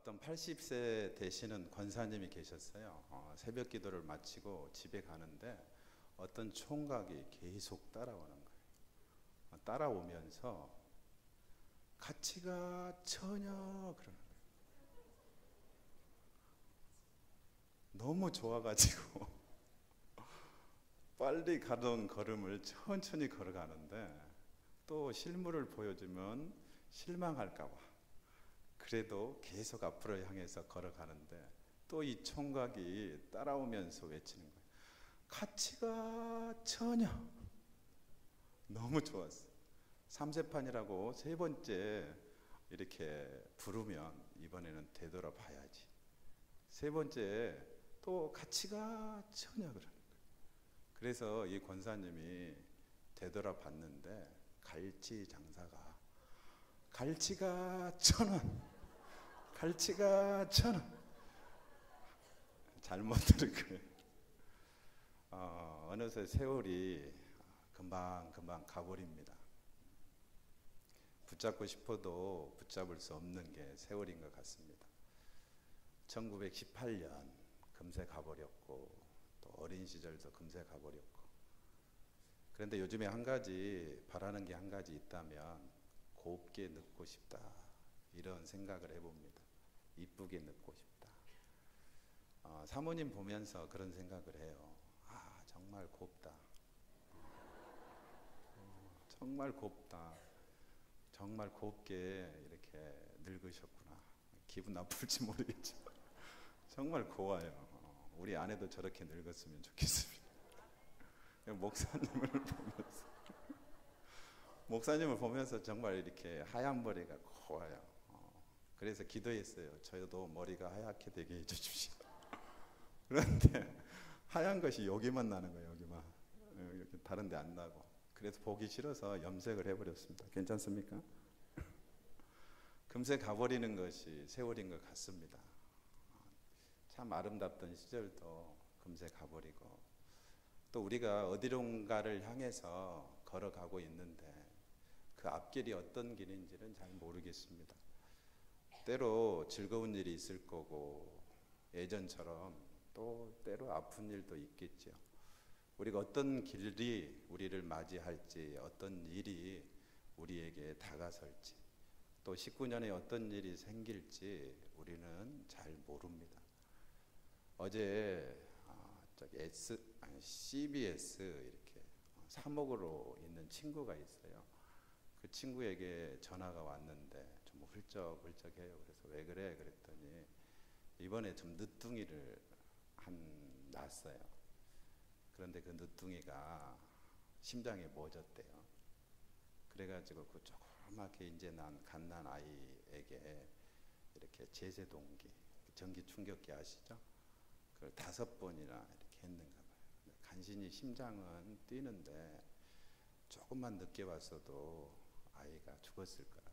어떤 80세 되시는 권사님이 계셨어요. 어, 새벽 기도를 마치고 집에 가는데 어떤 총각이 계속 따라오는 거예요. 어, 따라오면서 가치가 전혀 그러는 거예요. 너무 좋아가지고 빨리 가던 걸음을 천천히 걸어가는데 또 실물을 보여주면 실망할까봐 그래도 계속 앞으로 향해서 걸어가는데 또 이 총각이 따라오면서 외치는 거예요. 가치가 전혀 너무 좋았어. 삼세판이라고 세 번째 이렇게 부르면 이번에는 되돌아봐야지. 세 번째 또 가치가 전혀 그러는 거예요. 그래서 이 권사님이 되돌아봤는데 갈치 장사가 갈치가 천 원, 갈치가 천 원. 잘못 들은 거예요. 어, 어느새 세월이 금방 금방 가버립니다. 붙잡고 싶어도 붙잡을 수 없는 게 세월인 것 같습니다. 1918년 금세 가버렸고 또 어린 시절도 금세 가버렸고 그런데 요즘에 한 가지 바라는 게 한 가지 있다면 곱게 늙고 싶다 이런 생각을 해봅니다. 이쁘게 늙고 싶다. 어, 사모님 보면서 그런 생각을 해요. 아 정말 곱다. 어, 정말 곱다. 정말 곱게 이렇게 늙으셨구나. 기분 나쁠지 모르겠지만 정말 고와요. 어, 우리 아내도 저렇게 늙었으면 좋겠습니다. 목사님을 보면서 목사님을 보면서 정말 이렇게 하얀 머리가 고와요. 어, 그래서 기도했어요. 저도 머리가 하얗게 되게 해주십시오. 그런데 하얀 것이 여기만 나는 거예요. 여기만. 어, 다른 데 안 나고. 그래서 보기 싫어서 염색을 해버렸습니다. 괜찮습니까? 금세 가버리는 것이 세월인 것 같습니다. 참 아름답던 시절도 금세 가버리고 또 우리가 어디론가를 향해서 걸어가고 있는데 그 앞길이 어떤 길인지는 잘 모르겠습니다. 때로 즐거운 일이 있을 거고 예전처럼 또 때로 아픈 일도 있겠죠. 우리가 어떤 길이 우리를 맞이할지 어떤 일이 우리에게 다가설지 또 19년에 어떤 일이 생길지 우리는 잘 모릅니다. 어제 아, 저기 S CBS 이렇게 사목으로 있는 친구가 있어요. 그 친구에게 전화가 왔는데 좀 훌쩍훌쩍해요. 그래서 왜 그래? 그랬더니 이번에 좀 늦둥이를 한 낳았어요. 그런데 그 늦둥이가 심장에 멎었대요. 그래가지고 그 조그맣게 이제 난 갓난 아이에게 이렇게 제세 동기, 전기 충격기 아시죠? 그걸 다섯 번이나 이렇게 했는가 봐요. 간신히 심장은 뛰는데 조금만 늦게 왔어도 아이가 죽었을. 그런데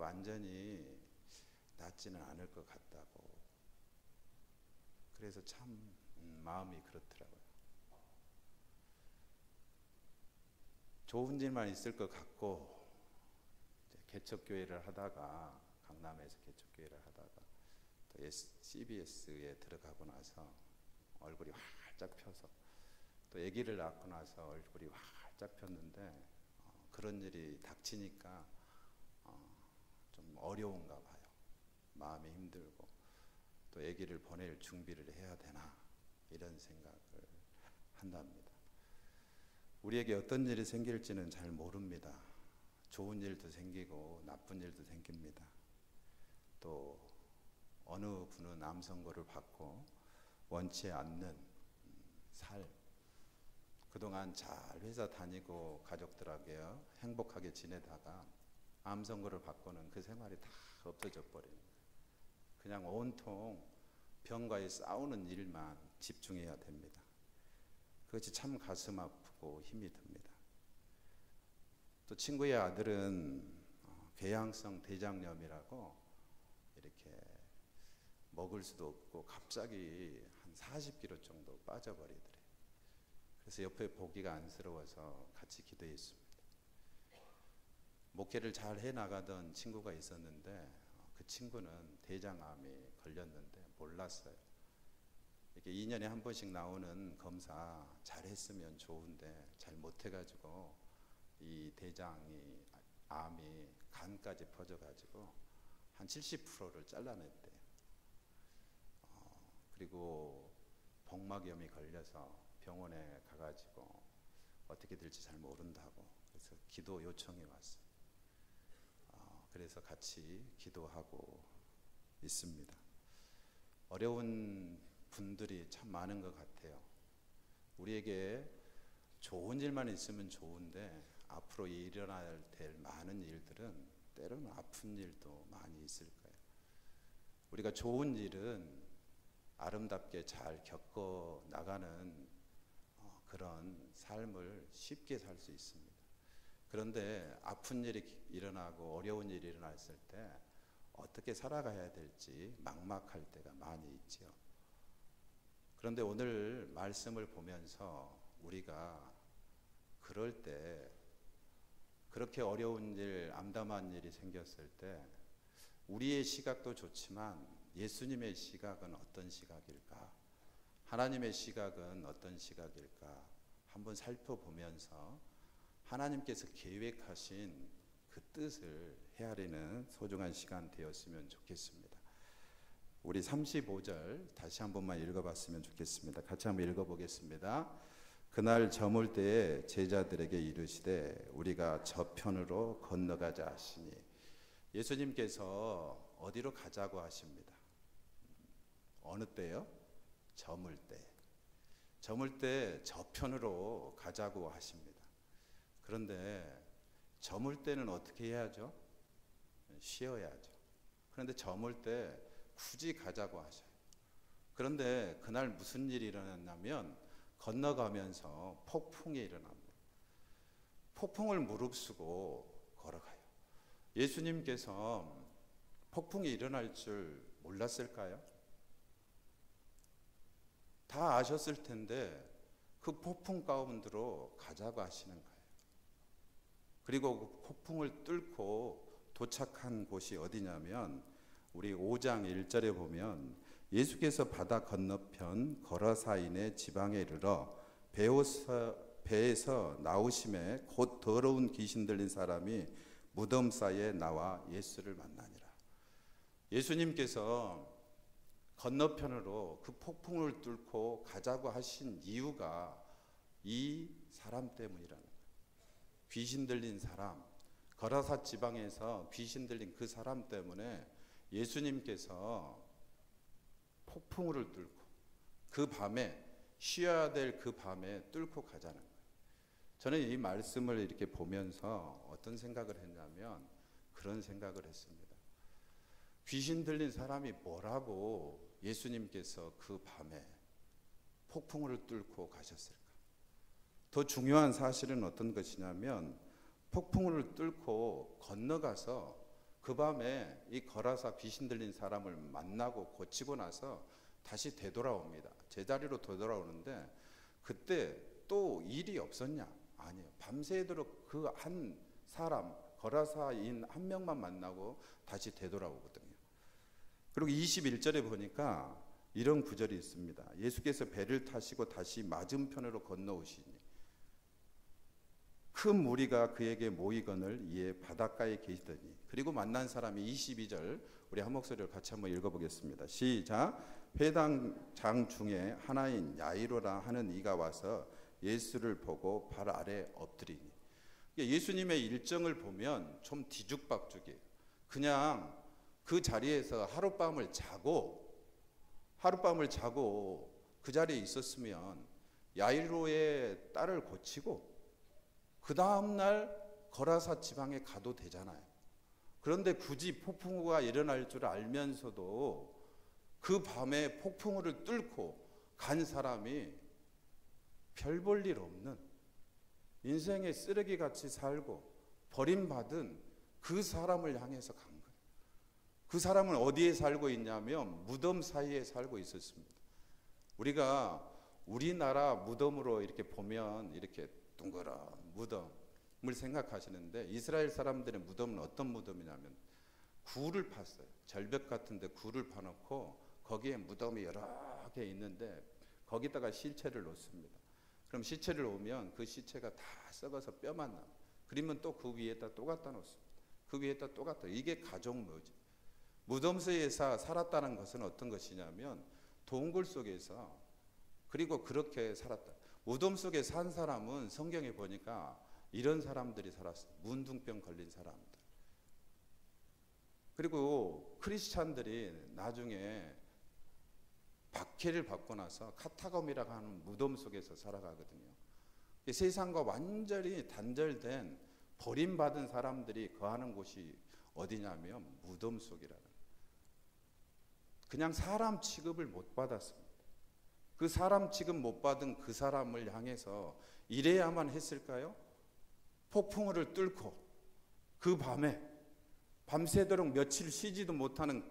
완전히 낫지는 않을 것 같다고. 그래서 참 음, 마음이 그렇더라고요. 좋은 일만 있을 것 같고 개척교회를 하다가 강남에서 개척교회를 하다가 또 CBS에 들어가고 나서 얼굴이 활짝 펴서 또 아기를 낳고 나서 얼굴이 활짝 폈는데 그런 일이 닥치니까 어, 좀 어려운가 봐요. 마음이 힘들고 또 아기를 보낼 준비를 해야 되나 이런 생각을 한답니다. 우리에게 어떤 일이 생길지는 잘 모릅니다. 좋은 일도 생기고 나쁜 일도 생깁니다. 또 어느 분은 암 선고를 받고 원치 않는 삶 그동안 잘 회사 다니고 가족들하고 행복하게 지내다가 암 선고를 받고는 그 생활이 다 없어져 버리는. 그냥 온통 병과의 싸우는 일만 집중해야 됩니다. 그것이 참 가슴 아프고 힘이 듭니다. 또 친구의 아들은 궤양성 어, 대장염이라고 이렇게 먹을 수도 없고 갑자기 한 40kg 정도 빠져버리더래요. 그래서 옆에 보기가 안쓰러워서 같이 기도했습니다. 목회를 잘 해 나가던 친구가 있었는데 그 친구는 대장암이 걸렸는데 몰랐어요. 이렇게 2년에 한 번씩 나오는 검사 잘했으면 좋은데 잘 못해가지고 이 대장이 암이 간까지 퍼져가지고 한 70%를 잘라냈대요. 어, 그리고 복막염이 걸려서 병원에 가가지고 어떻게 될지 잘 모른다고 그래서 기도 요청이 왔어요. 어, 그래서 같이 기도하고 있습니다. 어려운 분들이 참 많은 것 같아요. 우리에게 좋은 일만 있으면 좋은데 앞으로 일어날 될 많은 일들은 때로는 아픈 일도 많이 있을 거예요. 우리가 좋은 일은 아름답게 잘 겪어 나가는 어, 그런 삶을 쉽게 살 수 있습니다. 그런데 아픈 일이 일어나고 어려운 일이 일어났을 때 어떻게 살아가야 될지 막막할 때가 많이 있죠. 그런데 오늘 말씀을 보면서 우리가 그럴 때 그렇게 어려운 일, 암담한 일이 생겼을 때 우리의 시각도 좋지만 예수님의 시각은 어떤 시각일까? 하나님의 시각은 어떤 시각일까? 한번 살펴보면서 하나님께서 계획하신 그 뜻을 헤아리는 소중한 시간 되었으면 좋겠습니다. 우리 35절 다시 한 번만 읽어봤으면 좋겠습니다. 같이 한번 읽어보겠습니다. 그날 저물 때에 제자들에게 이르시되 우리가 저편으로 건너가자 하시니 예수님께서 어디로 가자고 하십니다. 어느 때요? 저물 때. 저물 때 저편으로 가자고 하십니다. 그런데 저물 때는 어떻게 해야죠? 쉬어야죠. 그런데 저물 때 굳이 가자고 하셔요. 그런데 그날 무슨 일이 일어났냐면 건너가면서 폭풍이 일어납니다. 폭풍을 무릅쓰고 걸어가요. 예수님께서 폭풍이 일어날 줄 몰랐을까요? 다 아셨을 텐데 그 폭풍 가운데로 가자고 하시는 거예요. 그리고 그 폭풍을 뚫고 도착한 곳이 어디냐면 우리 5장 1절에 보면 예수께서 바다 건너편 거라사인의 지방에 이르러 배에서, 배에서 나오심에 곧 더러운 귀신 들린 사람이 무덤 사이에 나와 예수를 만나니라. 예수님께서 건너편으로 그 폭풍을 뚫고 가자고 하신 이유가 이 사람 때문이라는. 귀신 들린 사람, 거라사 지방에서 귀신 들린 그 사람 때문에 예수님께서 폭풍우를 뚫고 그 밤에 쉬어야 될 그 밤에 뚫고 가자는 거예요. 저는 이 말씀을 이렇게 보면서 어떤 생각을 했냐면 그런 생각을 했습니다. 귀신 들린 사람이 뭐라고 예수님께서 그 밤에 폭풍우를 뚫고 가셨을까? 더 중요한 사실은 어떤 것이냐면 폭풍우를 뚫고 건너가서 그 밤에 이 거라사 귀신 들린 사람을 만나고 고치고 나서 다시 되돌아옵니다. 제자리로 되돌아오는데 그때 또 일이 없었냐? 아니요. 밤새도록 그 한 사람 거라사인 한 명만 만나고 다시 되돌아오거든요. 그리고 21절에 보니까 이런 구절이 있습니다. 예수께서 배를 타시고 다시 맞은편으로 건너오시니 큰 무리가 그에게 모이거늘 이에 바닷가에 계시더니 그리고 만난 사람이 22절 우리 한 목소리로 같이 한번 읽어보겠습니다. 시작 회당장 중에 하나인 야이로라 하는 이가 와서 예수를 보고 발 아래 엎드리니 예수님의 일정을 보면 좀 뒤죽박죽이에요. 그냥 그 자리에서 하룻밤을 자고 하룻밤을 자고 그 자리에 있었으면 야이로의 딸을 고치고 그 다음날 거라사 지방에 가도 되잖아요. 그런데 굳이 폭풍우가 일어날 줄 알면서도 그 밤에 폭풍우를 뚫고 간 사람이 별 볼 일 없는 인생의 쓰레기 같이 살고 버림받은 그 사람을 향해서 간 거예요. 그 사람은 어디에 살고 있냐면 무덤 사이에 살고 있었습니다. 우리가 우리나라 무덤으로 이렇게 보면 이렇게 둥그런 무덤을 생각하시는데 이스라엘 사람들의 무덤은 어떤 무덤이냐면 굴을 팠어요. 절벽 같은데 굴을 파놓고 거기에 무덤이 여러 개 있는데 거기다가 시체를 놓습니다. 그럼 시체를 오면 그 시체가 다 썩어서 뼈만 남. 그러면 또 그 위에다 또 갖다 놓습니다. 그 위에다 또 갖다. 이게 가족 묘지. 무덤에서 살았다는 것은 어떤 것이냐면 동굴 속에서 그리고 그렇게 살았다. 무덤 속에 산 사람은 성경에 보니까 이런 사람들이 살았어요. 문둥병 걸린 사람들. 그리고 크리스찬들이 나중에 박해를 받고 나서 카타검이라고 하는 무덤 속에서 살아가거든요. 세상과 완전히 단절된 버림받은 사람들이 거하는 곳이 어디냐면 무덤 속이라는. 그냥 사람 취급을 못 받았습니다. 그 사람 취급 못 받은 그 사람을 향해서 이래야만 했을까요? 폭풍우를 뚫고 그 밤에 밤새도록 며칠 쉬지도 못하는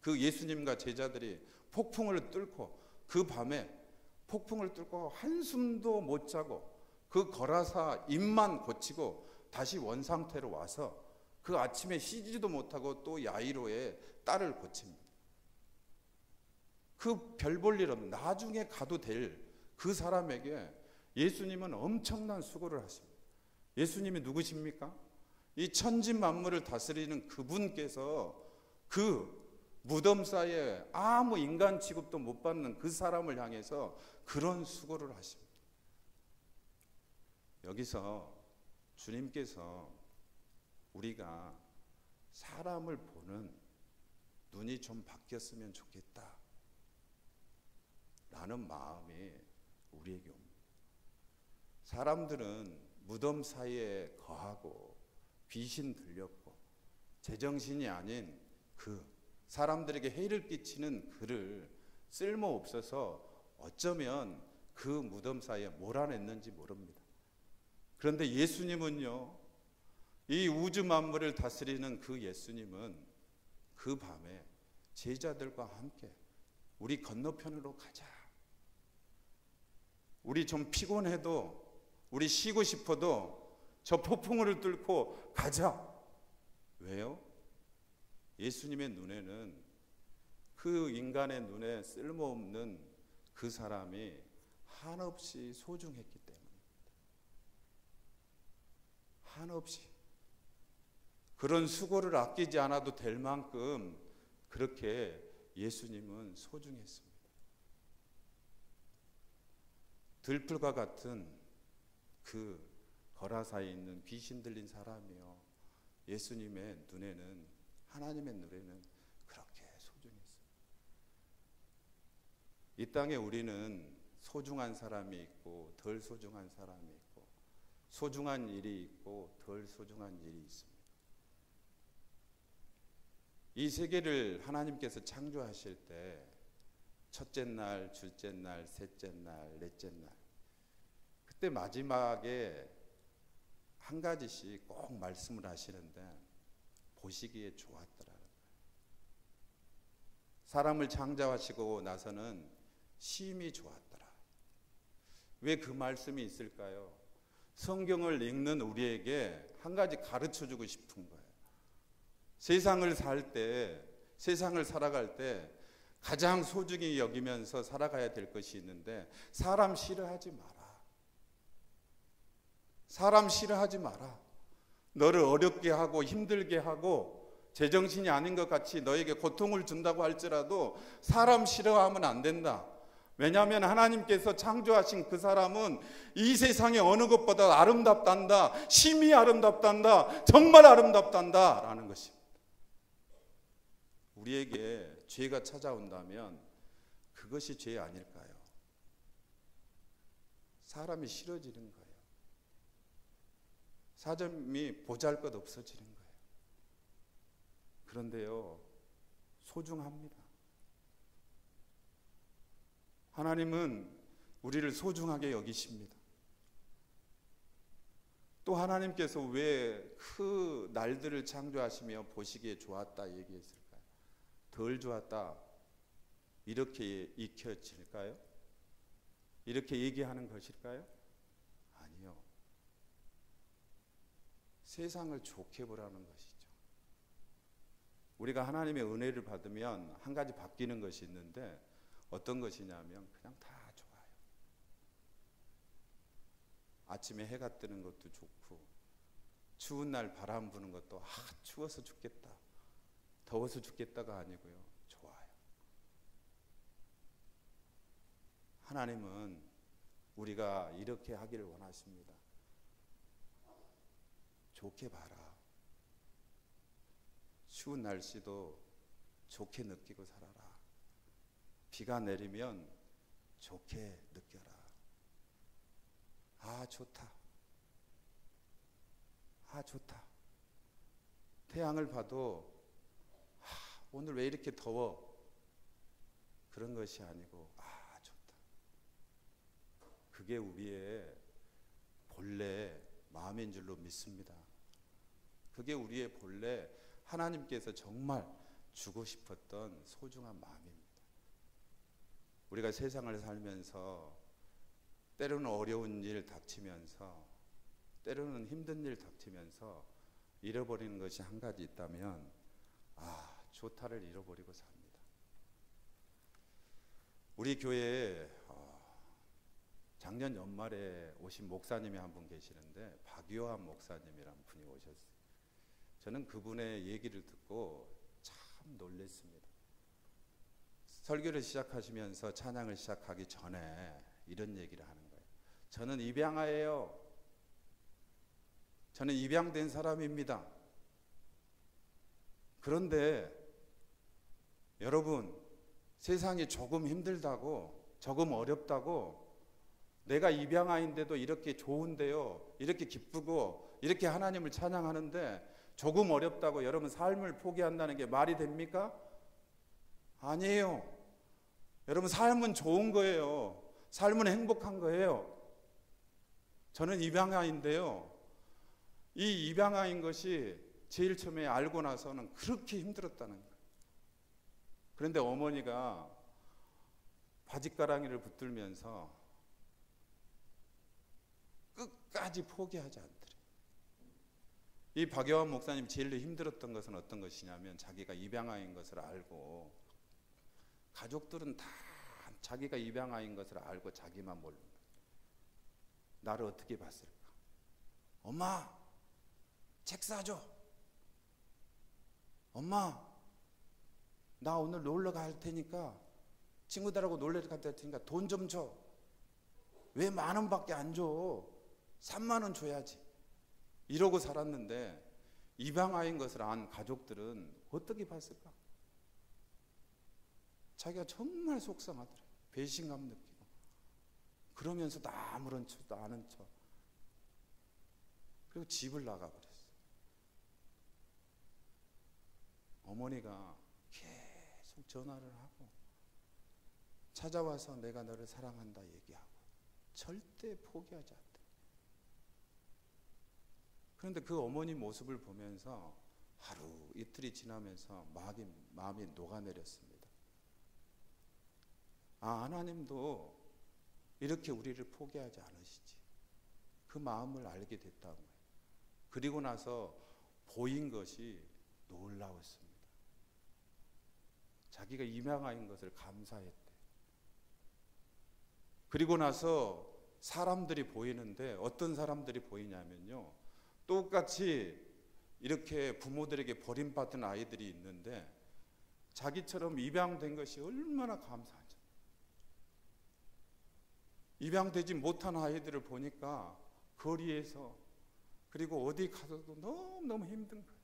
그 예수님과 제자들이 폭풍을 뚫고 그 밤에 폭풍을 뚫고 한숨도 못 자고 그 거라사 입만 고치고 다시 원상태로 와서 그 아침에 쉬지도 못하고 또 야이로의 딸을 고칩니다. 그 별 볼 일 없는 나중에 가도 될 그 사람에게 예수님은 엄청난 수고를 하십니다. 예수님이 누구십니까? 이 천지 만물을 다스리는 그분께서 그 무덤 사이에 아무 인간 취급도 못 받는 그 사람을 향해서 그런 수고를 하십니다. 여기서 주님께서 우리가 사람을 보는 눈이 좀 바뀌었으면 좋겠다. 라는 마음이 우리에게 옵니다. 사람들은 무덤 사이에 거하고 귀신 들렸고 제정신이 아닌 그 사람들에게 해를 끼치는 그를 쓸모 없어서 어쩌면 그 무덤 사이에 몰아냈는지 모릅니다. 그런데 예수님은요, 이 우주 만물을 다스리는 그 예수님은 그 밤에 제자들과 함께 우리 건너편으로 가자. 우리 좀 피곤해도 우리 쉬고 싶어도 저 폭풍우를 뚫고 가자. 왜요? 예수님의 눈에는 그 인간의 눈에 쓸모없는 그 사람이 한없이 소중했기 때문입니다. 한없이. 그런 수고를 아끼지 않아도 될 만큼 그렇게 예수님은 소중했습니다. 들풀과 같은 그 거라사에 있는 귀신 들린 사람이요. 예수님의 눈에는 하나님의 눈에는 그렇게 소중했어요. 이 땅에 우리는 소중한 사람이 있고 덜 소중한 사람이 있고 소중한 일이 있고 덜 소중한 일이 있습니다. 이 세계를 하나님께서 창조하실 때 첫째 날, 둘째 날, 셋째 날, 넷째 날 그때 마지막에 한 가지씩 꼭 말씀을 하시는데 보시기에 좋았더라는 거예요. 사람을 창조하시고 나서는 심히 좋았더라. 왜 그 말씀이 있을까요? 성경을 읽는 우리에게 한 가지 가르쳐 주고 싶은 거예요. 세상을 살 때, 세상을 살아갈 때 가장 소중히 여기면서 살아가야 될 것이 있는데 사람 싫어하지 마라. 사람 싫어하지 마라. 너를 어렵게 하고 힘들게 하고 제정신이 아닌 것 같이 너에게 고통을 준다고 할지라도 사람 싫어하면 안 된다. 왜냐하면 하나님께서 창조하신 그 사람은 이 세상에 어느 것보다 아름답단다. 심히 아름답단다. 정말 아름답단다. 라는 것입니다. 우리에게 죄가 찾아온다면 그것이 죄 아닐까요? 사람이 싫어지는 거예요. 사점이 보잘 것 없어지는 거예요. 그런데요, 소중합니다. 하나님은 우리를 소중하게 여기십니다. 또 하나님께서 왜 그 날들을 창조하시며 보시기에 좋았다 얘기했을까요? 덜 좋았다. 이렇게 익혀질까요? 이렇게 얘기하는 것일까요? 세상을 좋게 보라는 것이죠. 우리가 하나님의 은혜를 받으면 한 가지 바뀌는 것이 있는데 어떤 것이냐면 그냥 다 좋아요. 아침에 해가 뜨는 것도 좋고 추운 날 바람 부는 것도 아 추워서 죽겠다. 더워서 죽겠다가 아니고요. 좋아요. 하나님은 우리가 이렇게 하기를 원하십니다. 좋게 봐라. 추운 날씨도 좋게 느끼고 살아라. 비가 내리면 좋게 느껴라. 아, 좋다. 아, 좋다. 태양을 봐도 아, 오늘 왜 이렇게 더워? 그런 것이 아니고 아, 좋다. 그게 우리의 본래 마음인 줄로 믿습니다. 그게 우리의 본래 하나님께서 정말 주고 싶었던 소중한 마음입니다. 우리가 세상을 살면서 때로는 어려운 일 닥치면서 때로는 힘든 일 닥치면서 잃어버리는 것이 한 가지 있다면 아 좋다를 잃어버리고 삽니다. 우리 교회에 어, 작년 연말에 오신 목사님이 한 분 계시는데 박요한 목사님이란 분이 오셨어요. 저는 그분의 얘기를 듣고 참 놀랐습니다. 설교를 시작하시면서 찬양을 시작하기 전에 이런 얘기를 하는 거예요. 저는 입양아예요. 저는 입양된 사람입니다. 그런데 여러분 세상이 조금 힘들다고 조금 어렵다고 내가 입양아인데도 이렇게 좋은데요. 이렇게 기쁘고 이렇게 하나님을 찬양하는데 조금 어렵다고 여러분 삶을 포기한다는 게 말이 됩니까? 아니에요. 여러분 삶은 좋은 거예요. 삶은 행복한 거예요. 저는 입양아인데요. 이 입양아인 것이 제일 처음에 알고 나서는 그렇게 힘들었다는 거예요. 그런데 어머니가 바짓가랑이를 붙들면서 끝까지 포기하지 않더래요. 이 박여환 목사님 제일 힘들었던 것은 어떤 것이냐면 자기가 입양아인 것을 알고 가족들은 다 자기가 입양아인 것을 알고 자기만 모르는 거예요. 나를 어떻게 봤을까? 엄마, 책 사줘. 엄마, 나 오늘 놀러 갈 테니까 친구들하고 놀러 갈 테니까 돈 좀 줘. 왜 만 원밖에 안 줘? 3만 원 줘야지. 이러고 살았는데 입양아인 것을 안 가족들은 어떻게 봤을까? 자기가 정말 속상하더라. 배신감 느끼고. 그러면서도 아무런 척도 아는 척. 그리고 집을 나가버렸어. 어머니가 계속 전화를 하고 찾아와서 내가 너를 사랑한다 얘기하고 절대 포기하지 않다. 그런데 그 어머니 모습을 보면서 하루 이틀이 지나면서 마음이, 마음이 녹아내렸습니다. 아, 하나님도 이렇게 우리를 포기하지 않으시지. 그 마음을 알게 됐다고 해요. 그리고 나서 보인 것이 놀라웠습니다. 자기가 임양아인 것을 감사했대. 그리고 나서 사람들이 보이는데 어떤 사람들이 보이냐면요. 똑같이 이렇게 부모들에게 버림받은 아이들이 있는데 자기처럼 입양된 것이 얼마나 감사하죠. 입양되지 못한 아이들을 보니까 거리에서 그리고 어디 가서도 너무너무 힘든 거예요.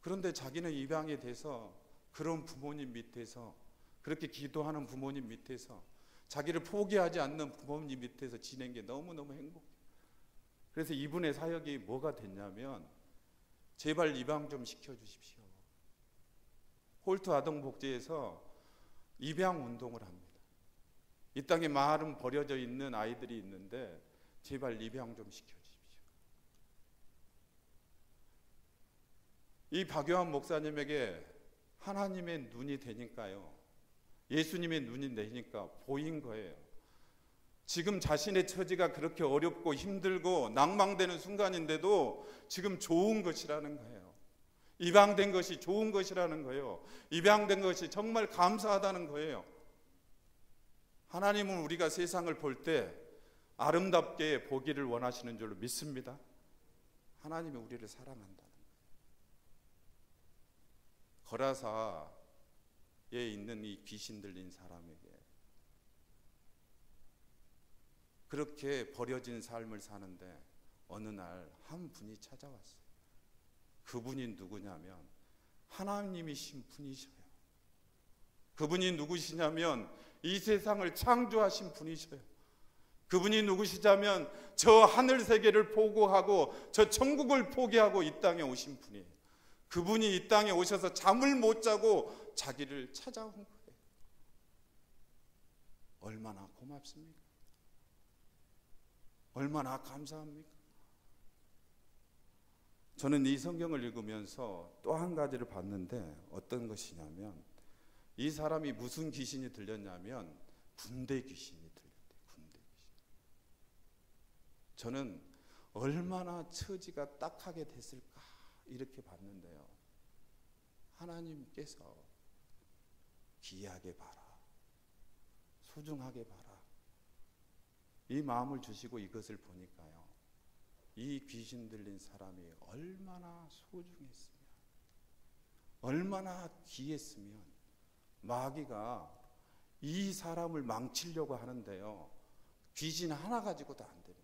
그런데 자기는 입양이 돼서 그런 부모님 밑에서 그렇게 기도하는 부모님 밑에서 자기를 포기하지 않는 부모님 밑에서 지낸 게 너무너무 행복해요. 그래서 이분의 사역이 뭐가 됐냐면 제발 입양 좀 시켜 주십시오. 홀트 아동 복지에서 입양 운동을 합니다. 이 땅에 마을은 버려져 있는 아이들이 있는데 제발 입양 좀 시켜 주십시오. 이 박요한 목사님에게 하나님의 눈이 되니까요. 예수님의 눈이 되니까 보인 거예요. 지금 자신의 처지가 그렇게 어렵고 힘들고 낭망되는 순간인데도 지금 좋은 것이라는 거예요. 입양된 것이 좋은 것이라는 거예요. 입양된 것이 정말 감사하다는 거예요. 하나님은 우리가 세상을 볼 때 아름답게 보기를 원하시는 줄로 믿습니다. 하나님이 우리를 사랑한다는 거라사에 있는 이 귀신 들린 사람에게 그렇게 버려진 삶을 사는데 어느 날 한 분이 찾아왔어요. 그분이 누구냐면 하나님이신 분이셔요. 그분이 누구시냐면 이 세상을 창조하신 분이셔요. 그분이 누구시자면 저 하늘 세계를 포고하고 저 천국을 포기하고 이 땅에 오신 분이에요. 그분이 이 땅에 오셔서 잠을 못 자고 자기를 찾아온 거예요. 얼마나 고맙습니까? 얼마나 감사합니까? 저는 이 성경을 읽으면서 또 한 가지를 봤는데 어떤 것이냐면 이 사람이 무슨 귀신이 들렸냐면 군대 귀신이 들렸대. 군대 귀신. 저는 얼마나 처지가 딱하게 됐을까 이렇게 봤는데요. 하나님께서 귀하게 봐라. 소중하게 봐라. 이 마음을 주시고 이것을 보니까요. 이 귀신 들린 사람이 얼마나 소중했으면, 얼마나 귀했으면, 마귀가 이 사람을 망치려고 하는데요. 귀신 하나 가지고도 안 거예요.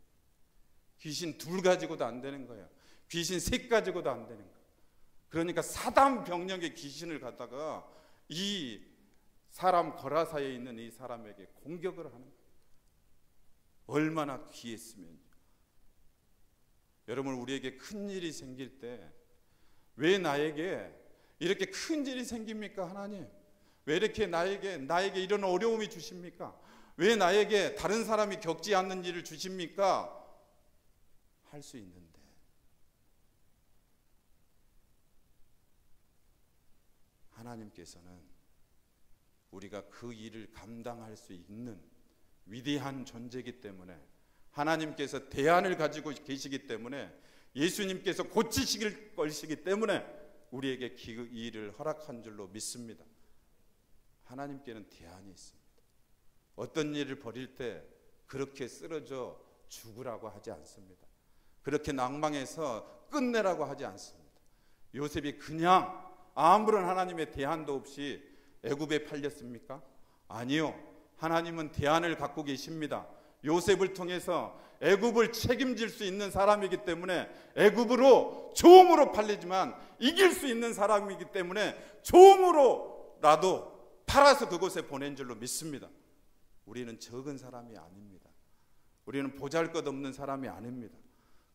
귀신 둘 가지고도 안 되는 거예요. 귀신 셋 가지고도 안 되는 거예요. 그러니까 사단 병력의 귀신을 갖다가 이 사람 거라사에 있는 이 사람에게 공격을 하는 거예요. 얼마나 귀했으면 여러분 우리에게 큰 일이 생길 때 왜 나에게 이렇게 큰 일이 생깁니까 하나님? 왜 이렇게 나에게 나에게 이런 어려움이 주십니까? 왜 나에게 다른 사람이 겪지 않는 일을 주십니까? 할 수 있는데 하나님께서는 우리가 그 일을 감당할 수 있는 위대한 존재이기 때문에 하나님께서 대안을 가지고 계시기 때문에 예수님께서 고치시길 것이기 때문에 우리에게 그 일을 허락한 줄로 믿습니다. 하나님께는 대안이 있습니다. 어떤 일을 벌일 때 그렇게 쓰러져 죽으라고 하지 않습니다. 그렇게 낭망해서 끝내라고 하지 않습니다. 요셉이 그냥 아무런 하나님의 대안도 없이 애굽에 팔렸습니까? 아니요. 하나님은 대안을 갖고 계십니다. 요셉을 통해서 애굽을 책임질 수 있는 사람이기 때문에 애굽으로 종으로 팔리지만 이길 수 있는 사람이기 때문에 종으로라도 팔아서 그곳에 보낸 줄로 믿습니다. 우리는 적은 사람이 아닙니다. 우리는 보잘것없는 사람이 아닙니다.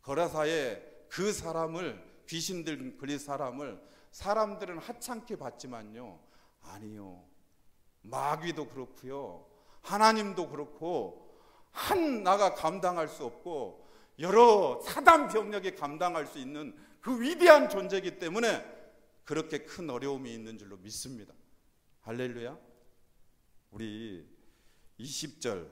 거라사에 그 사람을 귀신들 그 사람을 사람들은 하찮게 봤지만요. 아니요. 마귀도 그렇고요. 하나님도 그렇고 한 나가 감당할 수 없고 여러 사단 병력에 감당할 수 있는 그 위대한 존재이기 때문에 그렇게 큰 어려움이 있는 줄로 믿습니다. 할렐루야. 우리 20절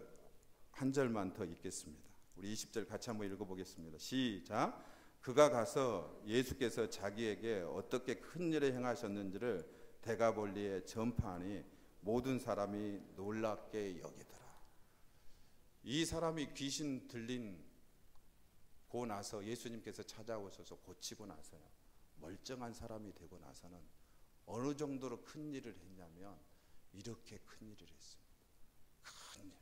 한 절만 더 읽겠습니다. 우리 20절 같이 한번 읽어 보겠습니다. 시작. 그가 가서 예수께서 자기에게 어떻게 큰 일을 행하셨는지를 대가볼리에 전파하니 모든 사람이 놀랍게 여기더라. 이 사람이 귀신 들린 고 나서 예수님께서 찾아오셔서 고치고 나서요. 멀쩡한 사람이 되고 나서는 어느 정도로 큰 일을 했냐면 이렇게 큰 일을 했습니다. 큰 일.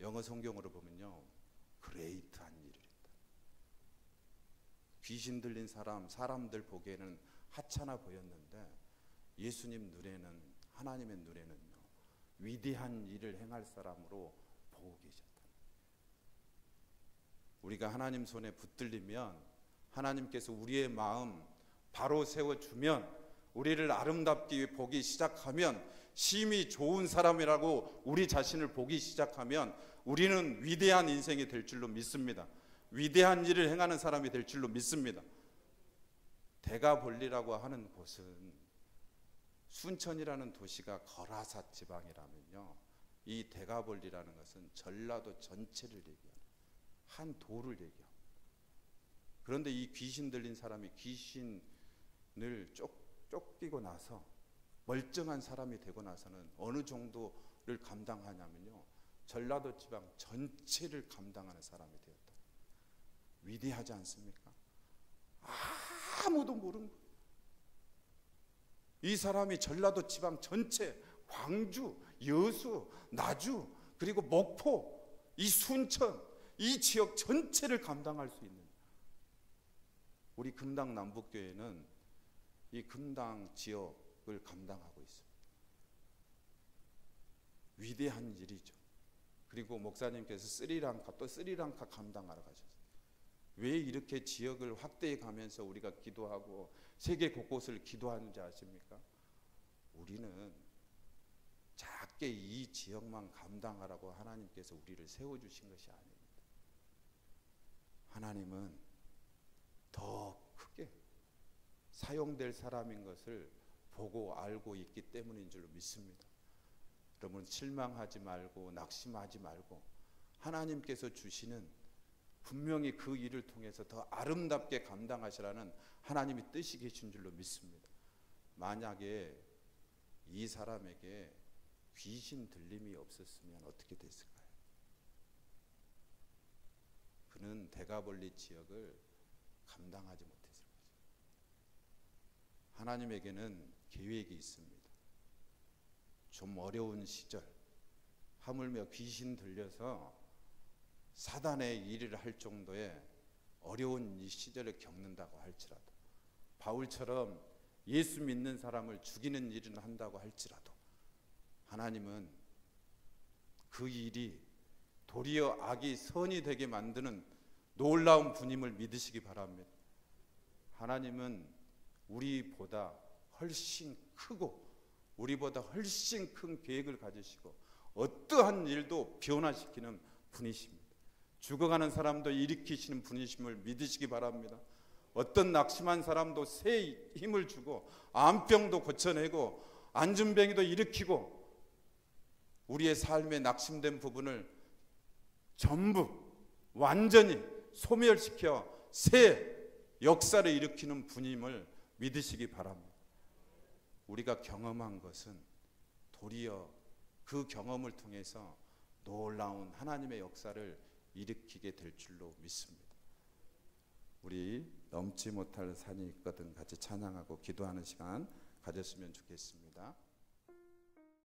영어 성경으로 보면요. 그레이트한 일을. 귀신 들린 사람, 사람들 보기에는 하찮아 보였는데 예수님 눈에는 하나님의 눈에는요. 위대한 일을 행할 사람으로 보고 계셨다. 우리가 하나님 손에 붙들리면 하나님께서 우리의 마음 바로 세워 주면 우리를 아름답게 보기 시작하면 심히 좋은 사람이라고 우리 자신을 보기 시작하면 우리는 위대한 인생이 될 줄로 믿습니다. 위대한 일을 행하는 사람이 될 줄로 믿습니다. 대가 볼리라고 하는 곳은 순천이라는 도시가 거라사 지방이라면요. 이 대가 볼리라는 것은 전라도 전체를 얘기하는 한 도를 얘기합니다. 그런데 이 귀신 들린 사람이 귀신 늘 쫓, 쫓기고 나서 멀쩡한 사람이 되고 나서는 어느 정도를 감당하냐면요. 전라도 지방 전체를 감당하는 사람이 되었다. 위대하지 않습니까? 아무도 모르는 거예요. 이 사람이 전라도 지방 전체 광주, 여수, 나주, 그리고 목포, 이 순천, 이 지역 전체를 감당할 수 있는 우리 금당 남북교회는 이 금당 지역을 감당하고 있습니다. 위대한 일이죠. 그리고 목사님께서 스리랑카 또 스리랑카 감당하러 가셨어요. 왜 이렇게 지역을 확대해 가면서 우리가 기도하고 세계 곳곳을 기도하는지 아십니까? 우리는 작게 이 지역만 감당하라고 하나님께서 우리를 세워 주신 것이 아닙니다. 하나님은 더 크게 사용될 사람인 것을 보고 알고 있기 때문인 줄로 믿습니다. 여러분 실망하지 말고 낙심하지 말고 하나님께서 주시는 분명히 그 일을 통해서 더 아름답게 감당하시라는 하나님이 뜻이 계신 줄로 믿습니다. 만약에 이 사람에게 귀신 들림이 없었으면 어떻게 됐을까요? 그는 대가벌리 지역을 감당하지 못했을 거죠. 하나님에게는 계획이 있습니다. 좀 어려운 시절, 하물며 귀신 들려서 사단의 일을 할 정도의 어려운 이 시절을 겪는다고 할지라도 바울처럼 예수 믿는 사람을 죽이는 일을 한다고 할지라도 하나님은 그 일이 도리어 악이 선이 되게 만드는 놀라운 분임을 믿으시기 바랍니다. 하나님은 우리보다 훨씬 크고 우리보다 훨씬 큰 계획을 가지시고 어떠한 일도 변화시키는 분이십니다. 죽어가는 사람도 일으키시는 분이심을 믿으시기 바랍니다. 어떤 낙심한 사람도 새 힘을 주고 암병도 고쳐내고 안준병이도 일으키고 우리의 삶에 낙심된 부분을 전부 완전히 소멸시켜 새 역사를 일으키는 분임을 믿으시기 바랍니다. 우리가 경험한 것은 도리어 그 경험을 통해서 놀라운 하나님의 역사를 일으키게 될 줄로 믿습니다. 우리 넘지 못할 산이 있거든 같이 찬양하고 기도하는 시간 가졌으면 좋겠습니다.